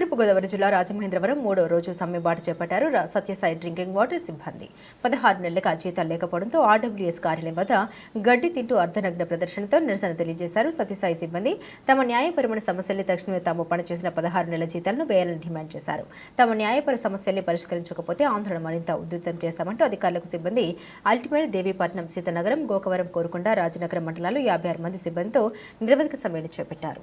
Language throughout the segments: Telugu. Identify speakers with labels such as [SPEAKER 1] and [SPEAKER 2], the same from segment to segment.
[SPEAKER 1] తూర్పుగోదావరి జిల్లా రాజమహేంద్రవరం మూడో రోజు సమ్మెబాటు చేపట్టారు సత్యసాయి డ్రింకింగ్ వాటర్ సిబ్బంది. పదహారు నెలలుగా జీతాలు లేకపోవడంతో ఆర్డబ్ల్యూఎస్ కార్యాలయం వద్ద గడ్డి తింటూ అర్ధనగ్న ప్రదర్శనతో నిరసన తెలియజేశారు సత్యసాయి సిబ్బంది. తమ న్యాయపరమైన సమస్యల్ని తక్షణమే తాము పనిచేసిన పదహారు నెలల జీతాలను వేయాలని డిమాండ్ చేశారు. తమ న్యాయపర సమస్యల్ని పరిష్కరించకపోతే ఆందోళన మరింత ఉధృతం చేస్తామంటూ అధికారులకు సిబ్బంది అల్టిమేట్ దేవీపట్నం సీతనగరం గోకవరం కోరుకొండ రాజనగరం మండలాలు యాభై ఆరు మంది సిబ్బందితో నిరవధిక సమ్మెను చేపట్టారు.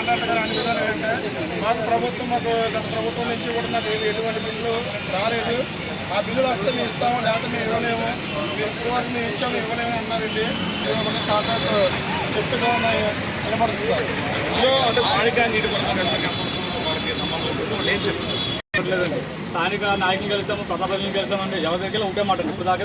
[SPEAKER 2] డిపార్ట్మెంట్ కానీ కాంట్రాక్ట్ కానీ అన్ని విధాలు ఏంటంటే మాకు ప్రభుత్వం మాకు గత ప్రభుత్వం నుంచి కూడా నాకు ఏమి ఎటువంటి బిల్లు రాలేదు. ఆ బిల్లులు వస్తే మేము ఇస్తాము లేకపోతే మేము ఇవ్వలేము? మీరు వరకు మేము ఇచ్చాము ఇవ్వలేము అన్నారండి. ఏదో ఒక కాంట్రాక్ట్ చెప్తుగా ఉన్నాయి. అంటే స్థానిక
[SPEAKER 3] నాయకులు కలిసాము ప్రతాపం కలిసామండి. ఎవరి దగ్గర ఒకటే మాట ఇప్పుడు దాకా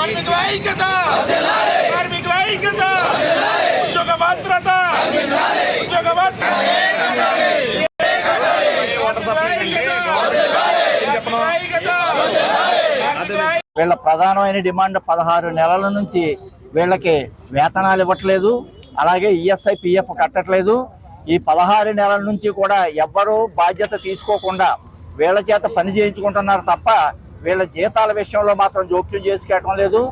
[SPEAKER 2] కార్మికుల ఐక్యత! కార్మికుల ఐక్యత! ఉద్యోగ భద్రత! ఉద్యోగ భద్రత!
[SPEAKER 4] వీళ్ళ ప్రధానమైన డిమాండ్ పదహారు నెలల నుంచి వీళ్ళకి వేతనాలు ఇవ్వట్లేదు అలాగే ఈఎస్ఐ పిఎఫ్ కట్టట్లేదు. ఈ పదహారు నెలల నుంచి కూడా ఎవ్వరూ బాధ్యత తీసుకోకుండా వీళ్ళ చేత పని చేయించుకుంటున్నారు తప్ప వీళ్ళ జీతాల విషయంలో మాత్రం జోక్యం చేసుకోవటం లేదు.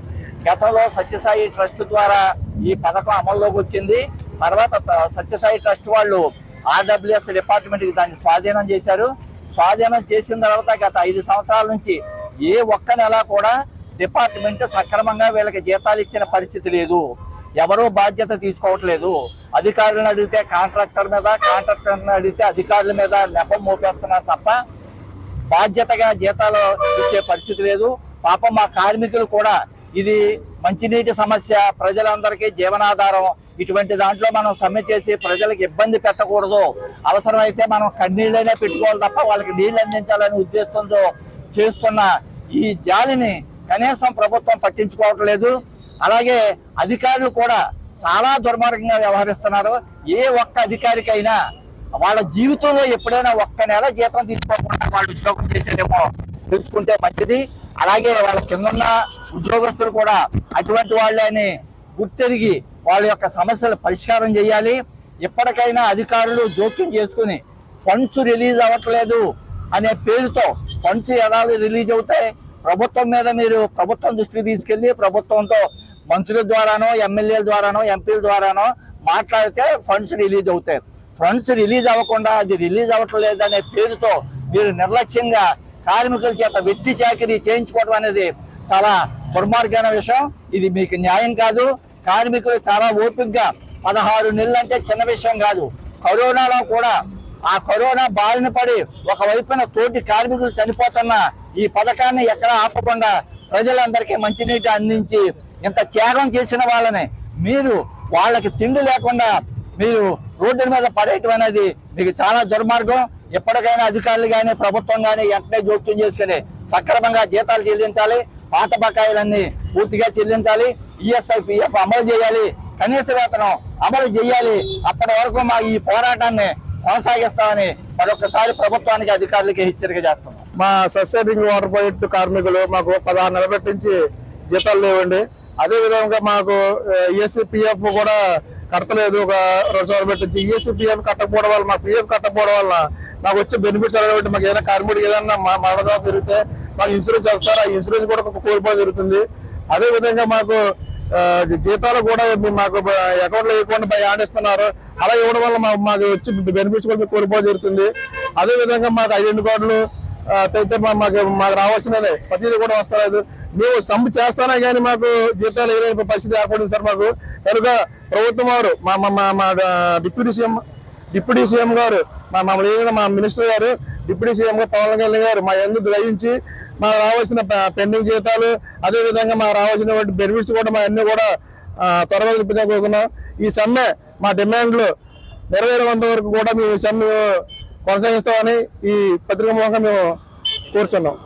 [SPEAKER 4] గతంలో సత్యసాయి ట్రస్ట్ ద్వారా ఈ పథకం అమల్లోకి వచ్చింది. తర్వాత సత్యసాయి ట్రస్ట్ వాళ్ళు ఆర్డబ్ల్యూఎస్ డిపార్ట్మెంట్కి దాన్ని స్వాధీనం చేశారు. స్వాధీనం చేసిన తర్వాత గత ఐదు సంవత్సరాల నుంచి ఏ ఒక్క నెల కూడా డిపార్ట్మెంట్ సక్రమంగా వీళ్ళకి జీతాలు ఇచ్చిన పరిస్థితి లేదు. ఎవరూ బాధ్యత తీసుకోవట్లేదు. అధికారులను అడిగితే కాంట్రాక్టర్ మీద కాంట్రాక్టర్ని అడిగితే అధికారుల మీద నెపం మోపేస్తున్నారు తప్ప బాధ్యతగా జీతాలు ఇచ్చే పరిస్థితి లేదు. పాపం మా కార్మికులు కూడా ఇది మంచినీటి సమస్య ప్రజలందరికీ జీవనాధారం. ఇటువంటి దాంట్లో మనం సమ్మె చేసి ప్రజలకు ఇబ్బంది పెట్టకూడదు. అవసరమైతే మనం కన్నీళ్ళనే పెట్టుకోవాలి తప్ప వాళ్ళకి నీళ్ళు అందించాలనే ఉద్దేశంతో చేస్తున్న ఈ జాలిని కనీసం ప్రభుత్వం పట్టించుకోవట్లేదు అలాగే అధికారులు కూడా చాలా దుర్మార్గంగా వ్యవహరిస్తున్నారు. ఏ ఒక్క అధికారికైనా వాళ్ళ జీవితంలో ఎప్పుడైనా ఒక్క నెల జీతం తీసుకోకుండా వాళ్ళు ఉద్యోగం చేసేదేమో తెలుసుకుంటే మంచిది. అలాగే వాళ్ళ కిందన్న ఉద్యోగస్తులు కూడా అటువంటి వాళ్ళని గుర్తెరిగి వాళ్ళ యొక్క సమస్యలు పరిష్కారం చేయాలి. ఎప్పటికైనా అధికారులు జోక్యం చేసుకుని ఫండ్స్ రిలీజ్ అవ్వట్లేదు అనే పేరుతో ఫండ్స్ ఎలా రిలీజ్ అవుతాయి. ప్రభుత్వం మీద మీరు ప్రభుత్వం దృష్టికి తీసుకెళ్ళి ప్రభుత్వంతో మంత్రుల ద్వారానో ఎమ్మెల్యేల ద్వారానో ఎంపీల ద్వారానో మాట్లాడితే ఫండ్స్ రిలీజ్ అవుతాయి. ఫండ్స్ రిలీజ్ అవ్వకుండా అది రిలీజ్ అవ్వట్లేదు అనే పేరుతో మీరు నిర్లక్ష్యంగా కార్మికుల చేత వెట్టి చాకరీ చేయించుకోవడం అనేది చాలా దుర్మార్గమైన విషయం. ఇది మీకు న్యాయం కాదు. కార్మికులు చాలా ఓపికగా పదహారు నెలలు అంటే చిన్న విషయం కాదు. కరోనాలో కూడా ఆ కరోనా బారిన పడి ఒకవైపున తోటి కార్మికులు చనిపోతున్న ఈ పథకాన్ని ఎక్కడ ఆపకుండా ప్రజలందరికీ మంచినీటి అందించి ఇంత త్యాగం చేసిన వాళ్ళని మీరు వాళ్ళకి తిండి లేకుండా మీరు రోడ్డుల మీద పడేయటం అనేది మీకు చాలా దుర్మార్గం. ఎప్పటికైనా అధికారులు కానీ ప్రభుత్వం కానీ వెంటనే జోక్యం చేసుకుని సక్రమంగా జీతాలు చెల్లించాలి. పాత బకాయిలన్నీ పూర్తిగా చెల్లించాలి. ఈఎస్ఐ పిఎఫ్ అమలు చేయాలి. కనీస వేతనం అమలు చేయాలి. అప్పటి వరకు మా ఈ పోరాటాన్ని కొనసాగిస్తామని మరొకసారి ప్రభుత్వానికి అధికారులకి హెచ్చరిక చేస్తున్నాం.
[SPEAKER 2] మా సస్యరింగ్ వాటర్ ప్రాజెక్టు కార్మికులు మాకు పదహారు నెలల నుంచి జీతాలు లేవండి. అదేవిధంగా మాకు ఈఎస్సీ పిఎఫ్ కూడా కట్టలేదు ఒక రెండు సార్లు పెట్టి జిఎస్సీ పిఎఫ్ కట్టకపోవడం వల్ల మా పిఎఫ్ కట్టకపోవడం వల్ల మాకు వచ్చే బెనిఫిట్స్ అనేవి మాకు ఏదైనా కార్మికుడికి ఏదైనా మరణ మరణం జరిగితే మాకు ఇన్సూరెన్స్ చేస్తారు? ఆ ఇన్సూరెన్స్ కూడా ఒక కోల్పోయి జరుగుతుంది అదే విధంగా మాకు జీతాలు కూడా మీ- మాకు అకౌంట్లో ఇవ్వకుండా ఆడిస్తున్నారు. అలా ఇవ్వడం వల్ల మాకు వచ్చి బెనిఫిట్స్ కూడా కోల్పోయి జరుగుతుంది అదే విధంగా మాకు ఐడెంటి కార్డులు అయితే మా- మాకు మాకు రావాల్సినదే. ప్రతిదీ కూడా వస్తలేదు మేము సమ్ చేస్తానే కానీ మాకు జీతాలు వేయలేని పరిస్థితి ఏర్పడింది సార్ మాకు. కనుక ప్రభుత్వం వారు మా మా- మా డిప్యూటీ సీఎం డిప్యూటీ సీఎం గారు మా మమ్మల్ని మా మినిస్టర్ గారు డిప్యూటీ సీఎం గారు పవన్ కళ్యాణ్ గారు మా ఎందుకు గ్రహించి మాకు రావాల్సిన పెండింగ్ జీతాలు అదేవిధంగా మా రావాల్సినటువంటి బెనిఫిట్స్ కూడా మా అన్ని కూడా త్వరగా ఇప్పించబోతున్నాం ఈ సమ్మె మా డిమాండ్లు నెరవేరేంత వరకు కూడా మేము ఈ సమ్మె కొనసాగిస్తామని ఈ పత్రిక మూలంగా మేము కోరుచున్నాం.